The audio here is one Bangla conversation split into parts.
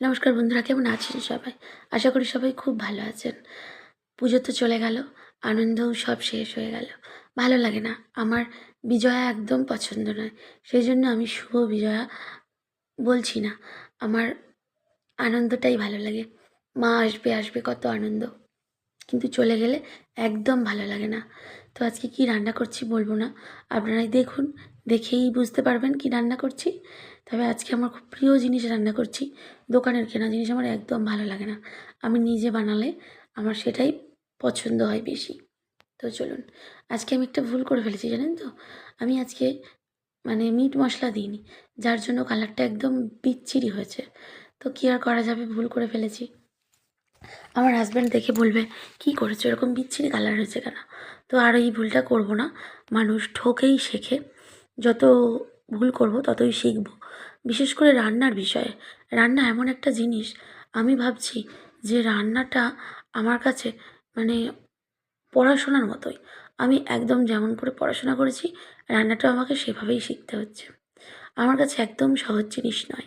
নমস্কার বন্ধুরা, কেমন আছেন সবাই? আশা করি সবাই খুব ভালো আছেন। পুজো তো চলে গেল, আনন্দও সব শেষ হয়ে গেল। ভালো লাগে না, আমার বিজয়া একদম পছন্দ নয়। সেই জন্য আমি শুভ বিজয়া বলছি না, আমার আনন্দটাই ভালো লাগে। মা আসবে আসবে, কত আনন্দ। কিন্তু চলে গেলে একদম ভালো লাগে না। তো আজকে কি রান্না করছি বলব না? আপনারাই দেখুন, দেখেই বুঝতে পারবেন কি রান্না করছি। তবে আজকে আমার খুব প্রিয় জিনিস রান্না করছি, দোকানের কেনা জিনিস আমার একদম ভালো লাগে না। আমি নিজে বানালে আমার সেটাই পছন্দ হয় বেশি। তো চলুন, আজকে আমি একটা ভুল করে ফেলেছি, জানেন তো? আমি আজকে মানে মিট মশলা দিইনি, যার জন্য কালারটা একদম বিচ্ছিরি হয়েছে। তো কী আর করা যাবে ভুল করে ফেলেছি? আমার হাজব্যান্ড দেখে বলবে, কি করেছ? এরকম বিচ্ছিরি কালার হয়েছে কেন? তো আর এই ভুলটা করব না। মানুষ ঠকেই শেখে। যত ভুল করব, ততই শিখব। বিশেষ করে রান্নার বিষয়ে। রান্না এমন একটা জিনিস, আমি ভাবছি যে রান্নাটা আমার কাছে মানে পড়াশোনার মতোই। আমি একদম যেমন করে পড়াশোনা করেছি, রান্নাটাও আমাকে সেভাবেই শিখতে হচ্ছে। আমার কাছে একদম সহজ জিনিস নয়।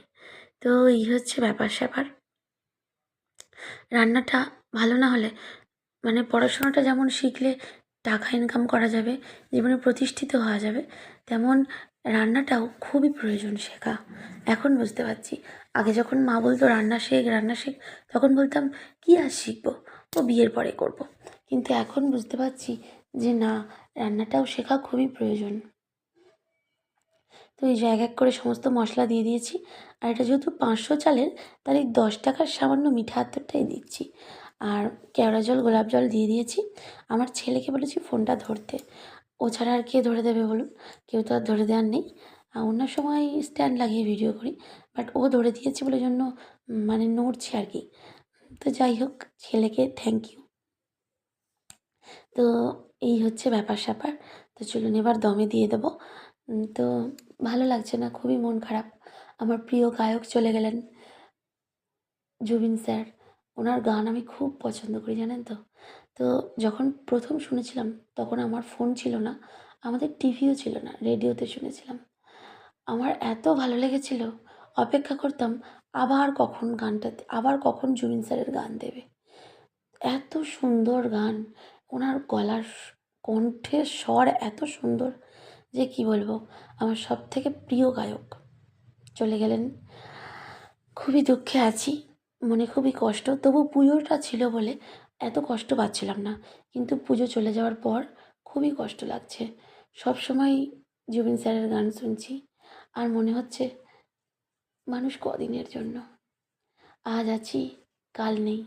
তো এই হচ্ছে ব্যাপার স্যাপার রান্নাটা ভালো না হলে মানে পড়াশোনাটা যেমন শিখলে টাকা ইনকাম করা যাবে, জীবনে প্রতিষ্ঠিত হওয়া যাবে, তেমন রান্নাটাও খুবই প্রয়োজন শেখা। এখন বুঝতে পারছি। আগে যখন মা বলতো, রান্না শেখ রান্না শেখ, তখন বলতাম, কী আর শিখব? ও বিয়ের পরে করব। কিন্তু এখন বুঝতে পারছি যে না, রান্নাটাও শেখা খুবই প্রয়োজন। তো এই জায়গা করে সমস্ত মশলা দিয়ে দিয়েছি। আর এটা যেহেতু পাঁচশো চালের তাহলে দশ টাকার সামান্য মিঠা আতরটাই দিচ্ছি। আর কেওড়া জল, গোলাপ জল দিয়ে দিয়েছি। আমার ছেলেকে বলেছি ফোনটা ধরতে। ও ছাড়া আর কে ধরে দেবে বলুন? কেউ তো আর ধরে দেওয়ার নেই। অন্য সময় স্ট্যান্ড লাগিয়ে ভিডিও করি। বাট ও ধরে দিয়েছে বলে জন্য মানে নড়ছে আর কি। তো যাই হোক, ছেলেকে থ্যাংক ইউ তো এই হচ্ছে ব্যাপার স্যাপার তো চলুন এবার দমে দিয়ে দেবো। তো ভালো লাগছে না, খুবই মন খারাপ। আমার প্রিয় গায়ক চলে গেলেন জুবিন স্যার। ওনার গান আমি খুব পছন্দ করি, জানেন তো? তো যখন প্রথম শুনেছিলাম, তখন আমার ফোন ছিল না, আমাদের টিভিও ছিল না, রেডিওতে শুনেছিলাম। আমার এত ভালো লেগেছিল, অপেক্ষা করতাম আবার কখন গানটা, আবার কখন জুবিন স্যারের গান দেবে। এত সুন্দর গান, ওনার গলার কণ্ঠের স্বর এত সুন্দর। যে কি বলব, আমার সব থেকে প্রিয় গায়ক। চলে গেলেন। খুবই দুঃখে আছি, মনে খুবই কষ্ট। তবু পুজোটা ছিল বলে এত কষ্ট পাচ্ছিলাম না। কিন্তু পুজো চলে যাওয়ার পর খুবই কষ্ট লাগছে। সব সময় জুবিন স্যারের গান শুনছি। আর মনে হচ্ছে মানুষ কদিনের জন্য। আজ আছি, কাল নেই।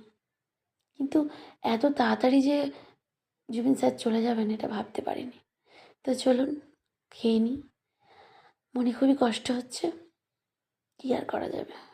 কিন্তু এত তাড়াতাড়ি যে জুবিন স্যার চলে যাবেন এটা ভাবতে পারিনি। তো চলুন খেয়ে নিই মনে খুবই কষ্ট হচ্ছে। কী আর করা যাবে?